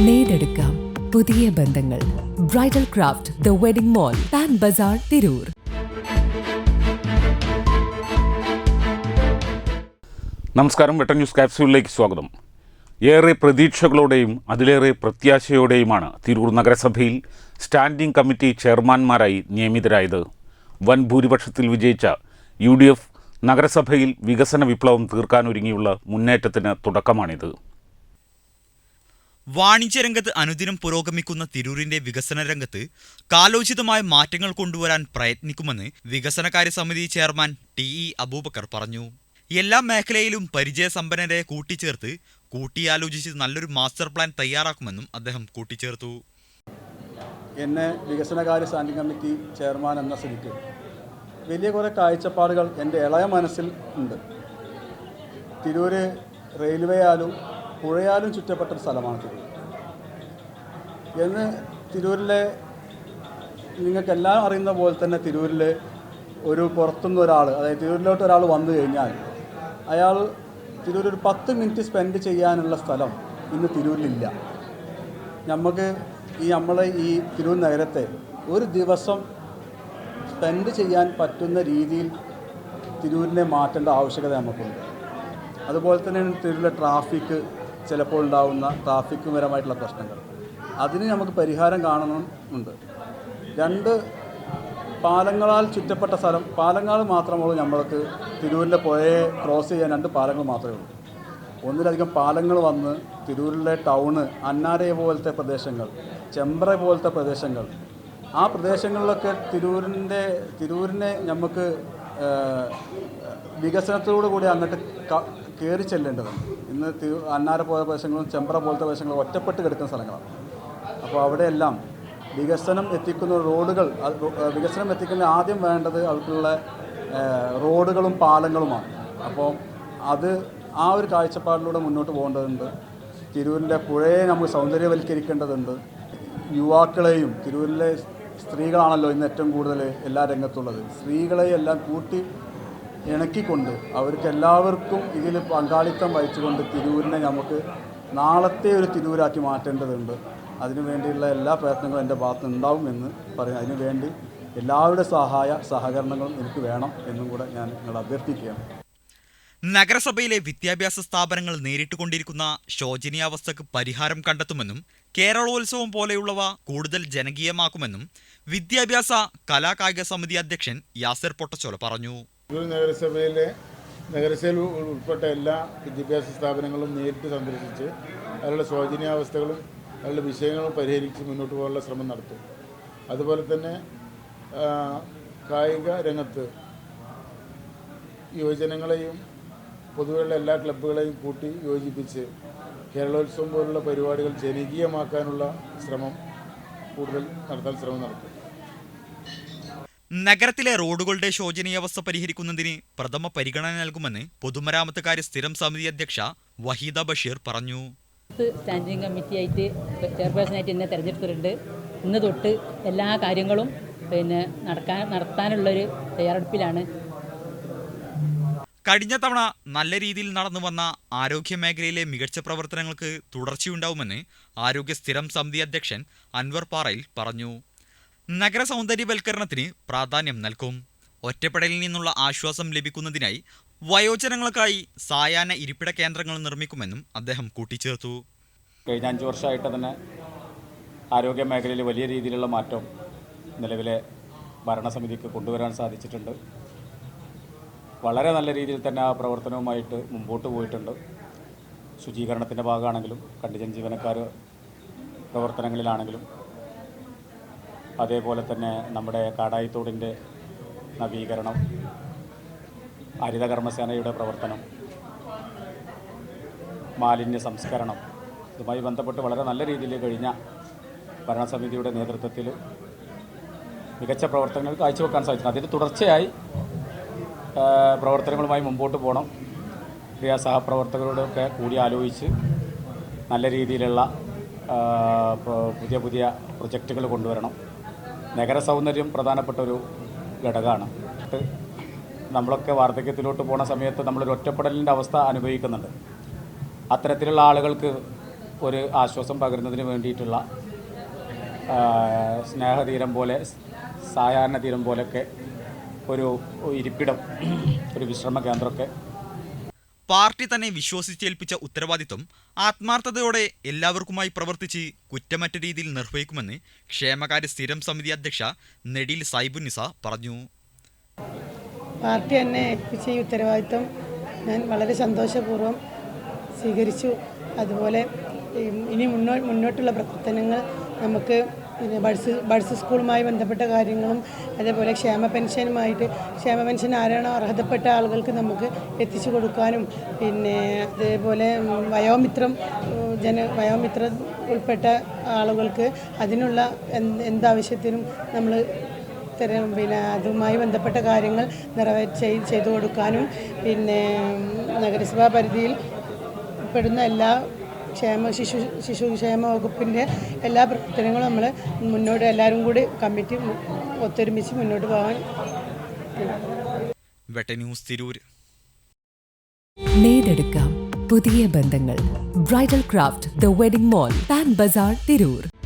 നേടെടുക്കാം പുതിയ ബന്ധങ്ങൾ. Bridal craft the wedding mall Pan Bazaar Tirur നമസ്കാരം. വെട്ടൻ ന്യൂസ് ക്യാപ്സ്യൂളിലേക്ക് സ്വാഗതം. ഏറെ പ്രതീക്ഷകളോടെയും അതിലേറെ പ്രത്യാശയോടെയുമാണ് തിരൂർ നഗരസഭയിൽ സ്റ്റാൻഡിംഗ് കമ്മിറ്റി ചെയർമാൻമാരായി നിയമിതരായത്. വൻ ഭൂരിപക്ഷത്തിൽ വിജയിച്ച യു നഗരസഭയിൽ വികസന വിപ്ലവം തീർക്കാനൊരുങ്ങിയുള്ള മുന്നേറ്റത്തിന് തുടക്കമാണിത്. വാണിജ്യരംഗത്ത് അനുദിനം പുരോഗമിക്കുന്ന തിരൂരിന്റെ വികസന രംഗത്ത് കാലോചിതമായ മാറ്റങ്ങൾ കൊണ്ടുവരാൻ പ്രയത്നിക്കുമെന്ന് വികസനകാര്യ സമിതി ചെയർമാൻ ടി ഇ അബൂബക്കർ പറഞ്ഞു. എല്ലാ മേഖലയിലും പരിചയസമ്പന്നരെ കൂട്ടിച്ചേർത്ത് കൂട്ടിയാലോചിച്ച് നല്ലൊരു മാസ്റ്റർ പ്ലാൻ തയ്യാറാക്കുമെന്നും അദ്ദേഹം കൂട്ടിച്ചേർത്തു. എന്നെ വികസനകാര്യ സ്റ്റാൻഡിംഗ് കമ്മിറ്റി ചെയർമാൻ എന്ന സ്ഥിതിക്ക് വലിയ കുറേ കാഴ്ചപ്പാടുകൾ എന്റെ ഇളയ മനസ്സിൽ ഉണ്ട്. തിരൂര് റെയിൽവേയാലും പുഴയാലും ചുറ്റപ്പെട്ട ഒരു സ്ഥലമാണ് തിരൂർ. എന്ന് തിരൂരിലെ നിങ്ങൾക്കെല്ലാം അറിയുന്ന പോലെ തന്നെ തിരൂരിൽ ഒരു പുറത്തുനിന്ന് ഒരാൾ അതായത് തിരൂരിലോട്ട് ഒരാൾ വന്നു കഴിഞ്ഞാൽ അയാൾ തിരൂർ ഒരു പത്ത് മിനിറ്റ് സ്പെൻഡ് ചെയ്യാനുള്ള സ്ഥലം ഇന്ന് തിരൂരിലില്ല. നമുക്ക് ഈ നമ്മളെ ഈ തിരൂർ നഗരത്തെ ഒരു ദിവസം സ്പെൻഡ് ചെയ്യാൻ പറ്റുന്ന രീതിയിൽ തിരൂരിനെ മാറ്റേണ്ട ആവശ്യകത നമുക്കുണ്ട് അതുപോലെ തന്നെ തിരൂരിലെ ട്രാഫിക് ചിലപ്പോൾ ഉണ്ടാകുന്ന ട്രാഫിക് പരമായിട്ടുള്ള പ്രശ്നങ്ങൾ. അതിന് നമുക്ക് പരിഹാരം കാണണമെന്നുണ്ട് രണ്ട് പാലങ്ങളാൽ ചുറ്റപ്പെട്ട സ്ഥലം പാലങ്ങൾ മാത്രമുള്ളൂ നമ്മൾക്ക് തിരൂരിലെ പുഴയെ ക്രോസ് ചെയ്യാൻ രണ്ട് പാലങ്ങൾ മാത്രമേ ഉള്ളൂ. ഒന്നിലധികം പാലങ്ങൾ വന്ന് തിരൂരിലെ ടൗണ് അന്നാരെ പോലത്തെ പ്രദേശങ്ങൾ ചെമ്പ്ര പോലത്തെ പ്രദേശങ്ങൾ ആ പ്രദേശങ്ങളിലൊക്കെ തിരൂരിന്റെ തിരൂരിനെ നമുക്ക് വികസനത്തോടു കൂടി അങ്ങോട്ട് കയറി ചെല്ലേണ്ടതുണ്ട് ഇന്ന് തിരു അന്നാര പോയ പ്രദേശങ്ങളും ചെമ്പ്ര പോലത്തെ പ്രദേശങ്ങളും ഒറ്റപ്പെട്ട് കിടക്കുന്ന സ്ഥലങ്ങളാണ്. അപ്പോൾ അവിടെയെല്ലാം വികസനം എത്തിക്കുന്ന റോഡുകൾ വികസനം എത്തിക്കുന്ന ആദ്യം വേണ്ടത് അവർക്കുള്ള റോഡുകളും പാലങ്ങളുമാണ്. അപ്പോൾ അത് ആ ഒരു കാഴ്ചപ്പാടിലൂടെ മുന്നോട്ട് പോകേണ്ടതുണ്ട്. തിരൂരിന്റെ പുഴയെ നമുക്ക് സൗന്ദര്യവൽക്കരിക്കേണ്ടതുണ്ട്. യുവാക്കളെയും തിരൂരിലെ സ്ത്രീകളാണല്ലോ ഇന്ന് ഏറ്റവും കൂടുതൽ എല്ലാ രംഗത്തുള്ളത്. സ്ത്രീകളെയെല്ലാം കൂട്ടി ഇണക്കിക്കൊണ്ട് അവർക്ക് എല്ലാവർക്കും ഇതിൽ പങ്കാളിത്തം വഹിച്ചുകൊണ്ട് തിരൂരിനെ നമുക്ക് നാളത്തെ ഒരു തിരൂരാക്കി മാറ്റേണ്ടതുണ്ട്. അതിനുവേണ്ടിയുള്ള എല്ലാ പ്രയത്നങ്ങളും എന്റെ ഭാഗത്ത് ഉണ്ടാവും എന്ന് പറയാം. അതിനുവേണ്ടി എല്ലാവരുടെ സഹായ സഹകരണങ്ങളും എനിക്ക് വേണം എന്നും കൂടെ ഞാൻ നിങ്ങളെ അഭ്യർത്ഥിക്കുകയാണ്. നഗരസഭയിലെ വിദ്യാഭ്യാസ സ്ഥാപനങ്ങൾ നേരിട്ടുകൊണ്ടിരിക്കുന്ന ശോചനീയാവസ്ഥക്ക് പരിഹാരം കണ്ടെത്തുമെന്നും കേരളോത്സവം പോലെയുള്ളവ കൂടുതൽ ജനകീയമാക്കുമെന്നും വിദ്യാഭ്യാസ കലാകായിക സമിതി അധ്യക്ഷൻ യാസിർ പൊട്ടച്ചോല പറഞ്ഞു. നഗരസഭയിലെ നഗരസഭയിൽ ഉൾപ്പെട്ട എല്ലാ വിദ്യാഭ്യാസ സ്ഥാപനങ്ങളും നേരിട്ട് സന്ദർശിച്ച് അവരുടെ ശോചനീയാവസ്ഥകളും അവരുടെ വിഷയങ്ങളും പരിഹരിച്ച് മുന്നോട്ട് പോകാനുള്ള ശ്രമം നടത്തും. അതുപോലെ തന്നെ കായിക രംഗത്ത് യുവജനങ്ങളെയും പൊതുവെയുള്ള എല്ലാ ക്ലബ്ബുകളെയും കൂട്ടി യോജിപ്പിച്ച് കേരളോത്സവം പോലുള്ള പരിപാടികൾ ജനകീയമാക്കാനുള്ള ശ്രമം കൂടുതൽ നടത്താൻ ശ്രമം നടത്തും. നഗരത്തിലെ റോഡുകളുടെ ശോചനീയാവസ്ഥ പരിഹരിക്കുന്നതിന് പ്രഥമ പരിഗണന നൽകുമെന്ന് പൊതുമരാമത്ത് കാര്യ സ്ഥിരം സമിതി അധ്യക്ഷ വഹീദ ബഷീർ പറഞ്ഞു. സ്റ്റാൻഡിംഗ് ചെയർപേഴ്സൺ ചെയർപേഴ്സണായിട്ട് എന്നെ തെരഞ്ഞെടുത്തിട്ടുണ്ട്. ഇന്ന് തൊട്ട് എല്ലാ കാര്യങ്ങളും പിന്നെ നടക്കാൻ നടത്താനുള്ളൊരു തയ്യാറെടുപ്പിലാണ്. കഴിഞ്ഞ തവണ നല്ല രീതിയിൽ നടന്നു വന്ന ആരോഗ്യ മേഖലയിലെ മികച്ച പ്രവർത്തനങ്ങൾക്ക് തുടർച്ചയുണ്ടാവുമെന്ന് ആരോഗ്യ സ്ഥിരം സമിതി അധ്യക്ഷൻ അൻവർ പാറയിൽ പറഞ്ഞു. നഗര സൗന്ദര്യവൽക്കരണത്തിന് പ്രാധാന്യം നൽകും. ഒറ്റപ്പെടലിൽ നിന്നുള്ള ആശ്വാസം ലഭിക്കുന്നതിനായി വയോജനങ്ങൾക്കായി സായാഹ്ന ഇരിപ്പിട കേന്ദ്രങ്ങൾ നിർമ്മിക്കുമെന്നും അദ്ദേഹം കൂട്ടിച്ചേർത്തു. കഴിഞ്ഞ അഞ്ചു വർഷമായിട്ട് തന്നെ ആരോഗ്യ മേഖലയിൽ വലിയ രീതിയിലുള്ള മാറ്റം നിലവിലെ ഭരണസമിതിക്ക് കൊണ്ടുവരാൻ സാധിച്ചിട്ടുണ്ട്. വളരെ നല്ല രീതിയിൽ തന്നെ ആ പ്രവർത്തനവുമായിട്ട് മുമ്പോട്ട് പോയിട്ടുണ്ട്. ശുചീകരണത്തിന്റെ ഭാഗമാണെങ്കിലും കണ്ടിജൻ ജീവനക്കാർ പ്രവർത്തനങ്ങളിലാണെങ്കിലും അതേപോലെ തന്നെ നമ്മുടെ കാടായിത്തോടിന്റെ നവീകരണം ഹരിത കർമ്മസേനയുടെ പ്രവർത്തനം മാലിന്യ സംസ്കരണം ഇതുമായി ബന്ധപ്പെട്ട് വളരെ നല്ല രീതിയിൽ കഴിഞ്ഞ ഭരണസമിതിയുടെ നേതൃത്വത്തിൽ മികച്ച പ്രവർത്തനങ്ങൾ കാഴ്ചവെക്കാൻ സാധിച്ചു. അതിന് തുടർച്ചയായി പ്രവർത്തനങ്ങളുമായി മുമ്പോട്ട് പോകണം. ക്രിയാ സഹപ്രവർത്തകരോടൊക്കെ കൂടി ആലോചിച്ച് നല്ല രീതിയിലുള്ള പുതിയ പുതിയ പ്രൊജക്റ്റുകൾ കൊണ്ടുവരണം. നഗര സൗന്ദര്യം പ്രധാനപ്പെട്ട ഒരു ഘടകമാണ്. നമ്മളൊക്കെ വാർദ്ധക്യത്തിലോട്ട് പോണ സമയത്ത് നമ്മളൊരു ഒറ്റപ്പെടലിന്റെ അവസ്ഥ അനുഭവിക്കുന്നുണ്ട്. അത്തരത്തിലുള്ള ആളുകൾക്ക് ഒരു ആശ്വാസം പകരുന്നതിന് വേണ്ടിയിട്ടുള്ള സ്നേഹതീരം പോലെ സായാഹ്ന തീരം പോലെയൊക്കെ ഒരു ഇരിപ്പിടം ഒരു വിശ്രമ കേന്ദ്രമൊക്കെ പാർട്ടി തന്നെ വിശ്വസിച്ചേൽപ്പിച്ച ഉത്തരവാദിത്വം ആത്മാർത്ഥതയോടെ എല്ലാവർക്കുമായി പ്രവർത്തിച്ച് കുറ്റമറ്റ രീതിയിൽ നിർവഹിക്കുമെന്ന് ക്ഷേമകാര്യ സ്ഥിരം സമിതി അധ്യക്ഷ നെടിൽ സൈബുനിസ പറഞ്ഞു. പാർട്ടി എന്നെ ഏൽപ്പിച്ച ഈ ഉത്തരവാദിത്വം ഞാൻ വളരെ സന്തോഷപൂർവം സ്വീകരിച്ചു. അതുപോലെ ഇനി മുന്നോ മുന്നോട്ടുള്ള പ്രവർത്തനങ്ങൾ നമുക്ക് പിന്നെ ബഡ്സ് ബഡ്സ് സ്കൂളുമായി ബന്ധപ്പെട്ട കാര്യങ്ങളും അതേപോലെ ക്ഷേമ പെൻഷനുമായിട്ട് ക്ഷേമ പെൻഷൻ ആരാണോ അർഹതപ്പെട്ട ആളുകൾക്ക് നമുക്ക് എത്തിച്ചു കൊടുക്കാനും പിന്നെ അതേപോലെ വയോമിത്രം ജന വയോമിത്രം ഉൾപ്പെട്ട ആളുകൾക്ക് അതിനുള്ള എന്ത് എന്താവശ്യത്തിനും നമ്മൾ ഇത്തരം പിന്നെ അതുമായി ബന്ധപ്പെട്ട കാര്യങ്ങൾ നിറവേറ്റി ചെയ്തു കൊടുക്കാനും പിന്നെ നഗരസഭാ പരിധിയിൽ പെടുന്ന എല്ലാ ക്ഷേമ ശിശു ശിശുക്ഷേമ വകുപ്പിന്റെ എല്ലാ പ്രവർത്തനങ്ങളും നമ്മൾ മുന്നോട്ട് എല്ലാവരും കൂടി കമ്മിറ്റി ഒത്തൊരുമിച്ച് മുന്നോട്ട് പോകാൻ ന്യൂസ് തിരൂർ. പുതിയ ബന്ധങ്ങൾ. Bridal craft the wedding mall Pan Bazaar Tirur.